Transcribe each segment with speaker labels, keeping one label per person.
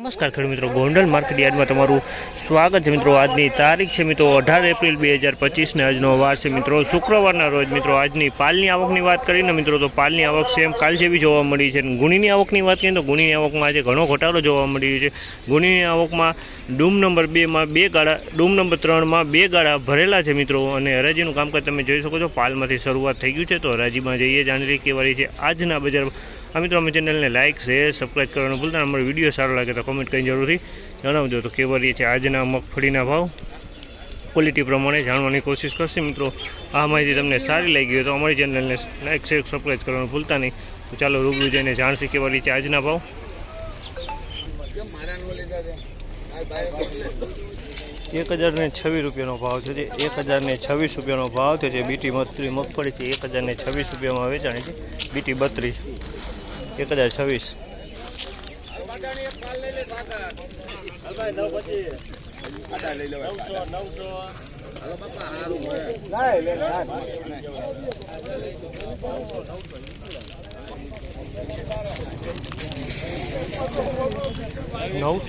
Speaker 1: નમસ્કાર ખેડૂત મિત્રો. ગોંડલ માર્કેટ યાર્ડમાં તમારું સ્વાગત છે મિત્રો. આજની તારીખ છે મિત્રો અઢાર એપ્રિલ બે હજાર પચીસને આજનો વાર છે મિત્રો. શુક્રવારના રોજ મિત્રો આજની પાલની આવકની વાત કરીને મિત્રો તો પાલની આવક સેમ કાલ જેવી જોવા મળી છે. ગુણીની આવકની વાત કરીએ તો ગુણીની આવકમાં આજે ઘણો ઘટાડો જોવા મળ્યો છે. ગુણીની આવકમાં ડૂમ નંબર બેમાં બે ગાળા, ડૂમ નંબર ત્રણમાં બે ગાળા ભરેલા છે મિત્રો. અને હરાજીનું કામકાજ તમે જોઈ શકો છો. પાલમાંથી શરૂઆત થઈ ગયું છે. તો હરાજીમાં જઈએ. જાણવી કેવારી છે આજના બજાર આ મિત્રો, અમે ચેનલને લાઇક શેર સબસ્ક્રાઈબ કરવાનું ભૂલતા. અમારો વીડિયો સારો લાગે તો કોમેન્ટ કરી જરૂરથી જણાવજો. તો કેવા છે આજના મગફળીના ભાવ ક્વોલિટી પ્રમાણે જાણવાની કોશિશ કરશે મિત્રો. આ માહિતી તમને સારી લાગી હોય તો અમારી ચેનલને લાઇક શેર સબસ્ક્રાઈબ કરવાનું ભૂલતા નહીં. તો ચાલો રૂબરૂ જઈને જાણશે કેવા રીતે આજના ભાવ. એક હજાર ને છવ્વીસ રૂપિયાનો ભાવ છે. જે એક હજાર ને છવ્વીસ રૂપિયાનો ભાવ છે. જે બીટી મગફળી મગફળી છે. એક હજાર ને છવ્વીસ રૂપિયામાં વેચાણી છે. બીટી બત્રીસ. એક હજાર છવ્વીસ. નવસો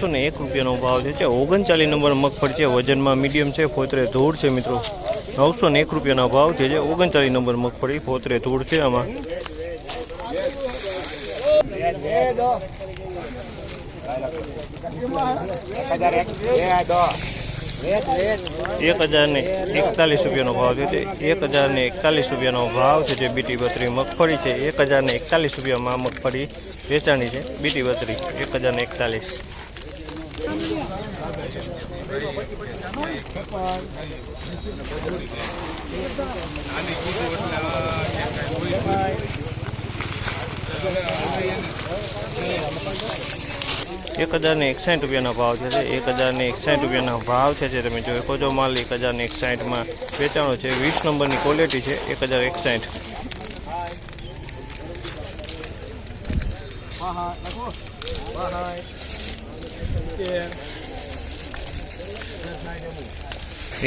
Speaker 1: ને એક રૂપિયાનો ભાવ છે ઓગણચાલીસ નંબર મગફળી છે. વજનમાં મીડિયમ છે ફોતરે ધૂળ છે મિત્રો. નવસો ને એક રૂપિયાનો ભાવ છે ઓગણચાલીસ નંબર મગફળી ફોતરે ધૂળ છે આમાં. હજાર ને એકતાલીસ રૂપિયાનો ભાવ છે. એક હજાર ને એકતાલીસ રૂપિયાનો ભાવ છે જે બીટી બત્રી મગફળી છે. એક હજાર ને એકતાલીસ રૂપિયામાં મગફળી વેચાણી છે. બીટી બત્રી એક હજાર ને એકતાલીસ. એક હજારને એકસાઠ રૂપિયાના ભાવ છે એક હજારને એકસાઠ રૂપિયાના ભાવ છે જે તમે જોઈ શકો છો. માલ એક હજારને એકસાઠમાં વેચાણો છે. વીસ નંબરની ક્વોલિટી છે એક હજાર એકસાઠ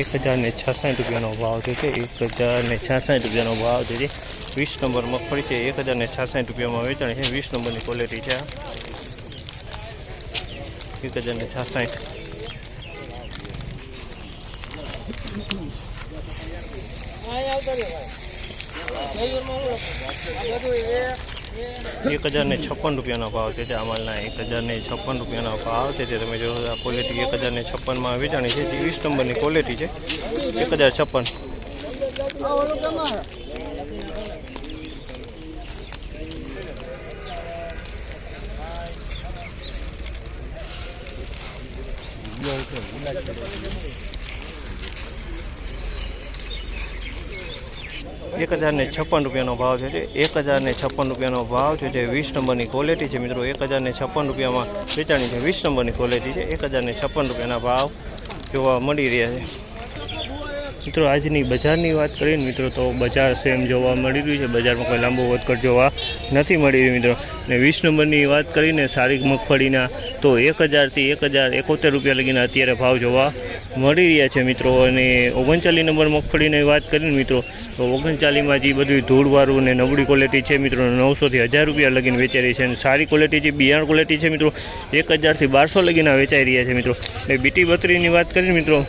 Speaker 1: એક હજારને છાસઠ રૂપિયાનો ભાવ છે એક હજારને છાસઠ રૂપિયાનો ભાવ છે વીસ નંબર મગફળી છે. એક હજારને છાસઠ રૂપિયામાં વેચાણી છે. વીસ નંબરની ક્વોલિટી છે એક હજાર ને છાસઠ એક હજાર ને છપ્પન રૂપિયાનો ભાવ છે જે અમાલના એક હજાર ને છપ્પન રૂપિયાનો ભાવ છે જે તમે જો આ ક્વોલિટી એક હજાર ને છપ્પનમાં વેચાણી છે વીસ નંબરની ક્વોલિટી છે. એક હજાર છપ્પન. એક હજાર ને છપ્પન રૂપિયાનો ભાવ છે. એક હજાર ને છપ્પન રૂપિયાનો ભાવ છે. જે વીસ નંબરની ક્વોલિટી છે મિત્રો. એક હજાર ને છપ્પન રૂપિયામાં વેચાણી છે. વીસ નંબરની ક્વોલિટી છે. એક હજાર ને છપ્પન રૂપિયાના ભાવ જોવા મળી રહ્યા છે. મિત્રો, આજની બજારની વાત કરીએ મિત્રો, તો બજાર સેમ જોવા મળી રહ્યું છે. બજારમાં કોઈ લાંબો વધઘટ જોવા નથી મળી રહ્યું મિત્રો. ને વીસ નંબરની વાત કરીને સારી મગફળીના તો એક હજારથી એક હજાર એકોતેર રૂપિયા લગીને અત્યારે ભાવ જોવા મળી રહ્યા છે મિત્રો. અને ઓગણચાલીસ નંબર મગફળીની વાત કરીને મિત્રો, તો ઓગણચાલીસમાં જે બધું ધૂળવાળું ને નબળી ક્વોલિટી છે મિત્રો, નવસોથી હજાર રૂપિયા લગીને વેચાઈ રહી છે. અને સારી ક્વોલિટી જે બિયારણ ક્વોલિટી છે મિત્રો, એક હજારથી બારસો લગીને વેચાઈ રહ્યા છે મિત્રો. એ બીટી બત્રીની વાત કરીને મિત્રો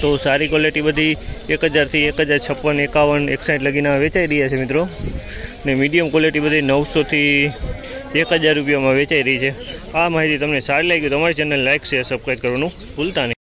Speaker 1: તો સારી ક્વોલિટી બધી એક હજારથી એક હજાર છપ્પન, એકાવન, એકસાઠ લગીના વેચાઈ રહ્યા છે મિત્રો. ને મીડિયમ ક્વોલિટી બધી નવસોથી એક હજાર રૂપિયામાં વેચાઈ રહી છે. આ માહિતી તમને સારી લાગી તમારી ચેનલ લાઇક શેર સબસ્ક્રાઈબ કરવાનું ભૂલતા નહીં.